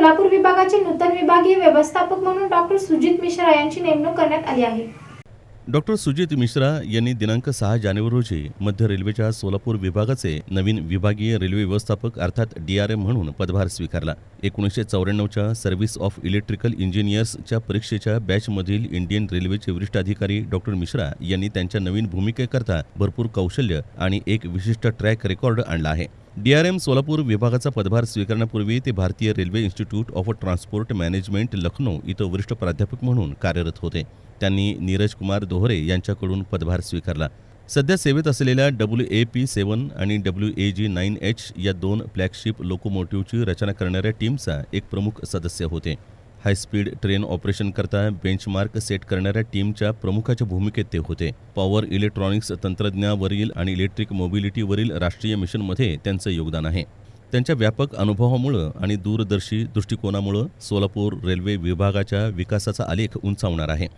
सोलापूर विभागाचे नूतन विभागीय व्यवस्थापक म्हणून डॉक्टर सुजित मिश्रा यांची नेमणूक करण्यात आली आहे. डॉक्टर सुजित मिश्रा यांनी दिनांक सहा जानेवारी रोजी मध्य रेल्वेच्या सोलापूर विभागाचे नवीन विभागीय रेल्वे व्यवस्थापक अर्थात डी आर एम म्हणून पदभार स्वीकारला. एकोणीसशे चौऱ्याण्णवच्या सर्व्हिस ऑफ इलेक्ट्रिकल इंजिनियर्सच्या परीक्षेच्या बॅचमधील इंडियन रेल्वेचे वरिष्ठ अधिकारी डॉक्टर मिश्रा यांनी त्यांच्या नवीन भूमिकेकरता भरपूर कौशल्य आणि एक विशिष्ट ट्रॅक रेकॉर्ड आणला आहे. डीआरएम सोलापूर विभागाचा पदभार स्वीकारण्यापूर्वी ते भारतीय railway institute of transport management Lucknow इथं वरिष्ठ प्राध्यापक म्हणून कार्यरत होते. त्यांनी नीरज कुमार दोहरे यांच्याकडून पदभार स्वीकारला. सध्या सेवेत असलेल्या डब्ल्यू ए पी सेवन आणि W A G nine H या दोन फ्लॅगशिप लोकोमोटिव्हची रचना करणाऱ्या टीमचा एक प्रमुख सदस्य होते. हायस्पीड ट्रेन ऑपरेशनकरता बेंचमार्क सेट करणाऱ्या टीमच्या प्रमुखाच्या भूमिकेत ते होते. पॉवर इलेक्ट्रॉनिक्स तंत्रज्ञावरील आणि इलेक्ट्रिक मोबिलिटीवरील राष्ट्रीय मिशनमध्ये त्यांचं योगदान आहे. त्यांच्या व्यापक अनुभवामुळं आणि दूरदर्शी दृष्टिकोनामुळं सोलापूर रेल्वे विभागाच्या विकासाचा आलेख उंचावणार आहे.